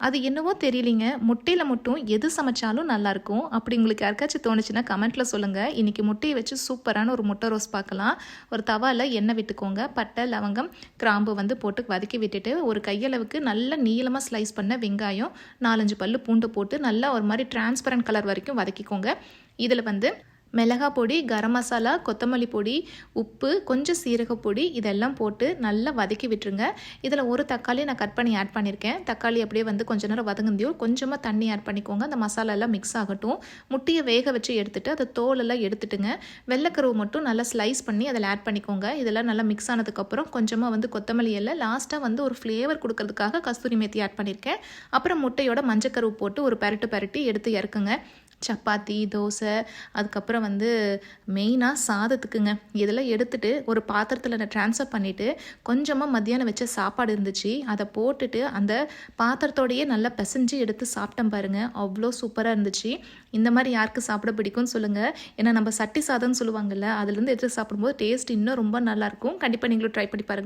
அது என்னவோ தெரியலிங்க. முட்டையில் மட்டும் எது சமைச்சாலும் நல்லாயிருக்கும் அப்படி உங்களுக்கு யாருக்காச்சும் தோணுச்சுன்னா கமெண்ட்டில் சொல்லுங்கள் இன்றைக்கி முட்டையை வச்சு சூப்பரான ஒரு முட்டை ரோஸ் பார்க்கலாம். ஒரு தவாவில் எண்ணெய் விட்டுக்கோங்க. பட்டை லவங்கம் கிராம்பு வந்து போட்டு வதக்கி விட்டுட்டு ஒரு கையளவுக்கு நல்ல நீளமாக ஸ்லைஸ் பண்ண வெங்காயம் நாலஞ்சு பல் பூண்டு போட்டு நல்லா ஒரு மாதிரி டிரான்ஸ்பரண்ட் கலர் வரைக்கும் வதக்கிக்கோங்க. இதில் வந்து மிளகா பொடி கரம் மசாலா கொத்தமல்லி பொடி உப்பு கொஞ்சம் சீரக பொடி இதெல்லாம் போட்டு நல்லா வதக்கி விட்டுருங்க. இதில் ஒரு தக்காளி நான் கட் பண்ணி ஆட் பண்ணியிருக்கேன். தக்காளி அப்படியே வந்து கொஞ்ச நேரம் வதங்குந்தியோ கொஞ்சமாக தண்ணி ஆட் பண்ணிக்கோங்க. அந்த மசாலா எல்லாம் மிக்ஸ் ஆகட்டும். முட்டையை வேக வச்சு எடுத்துட்டு அதை தோலெல்லாம் எடுத்துட்டுங்க. வெள்ளைக்கருவு மட்டும் நல்லா ஸ்லைஸ் பண்ணி அதில் ஆட் பண்ணிக்கோங்க. இதெல்லாம் நல்லா மிக்ஸ் ஆனதுக்கப்புறம் கொஞ்சமாக வந்து கொத்தமல்லி எல்லாம் லாஸ்ட்டாக வந்து ஒரு ஃப்ளேவர் கொடுக்கறதுக்காக கஸ்தூரி மேத்தி ஆட் பண்ணியிருக்கேன். அப்புறம் முட்டையோட மஞ்சக்கருவு போட்டு ஒரு பரட்டு பரட்டி எடுத்து இறக்குங்க. சப்பாத்தி தோசை அதுக்கப்புறம் வந்து மெயினாக சாதத்துக்குங்க. இதெல்லாம் எடுத்துகிட்டு ஒரு பாத்திரத்தில் நான் ட்ரான்ஸ்ஃபர் பண்ணிவிட்டு கொஞ்சமாக மத்தியானம் வச்ச சாப்பாடு இருந்துச்சு. அதை போட்டுட்டு அந்த பாத்திரத்தோடையே நல்லா பிசைஞ்சு எடுத்து சாப்பிட்டேன் பாருங்கள் அவ்வளோ சூப்பராக இருந்துச்சு. இந்த மாதிரி யாருக்கு சாப்பிட பிடிக்கும்னு சொல்லுங்கள் ஏன்னா நம்ம சட்டி சாதம்னு சொல்லுவாங்கல்ல அதுலேருந்து எடுத்து சாப்பிடும்போது டேஸ்ட் இன்னும் ரொம்ப நல்லாயிருக்கும் கண்டிப்பாக நீங்களும் ட்ரை பண்ணி பாருங்கள்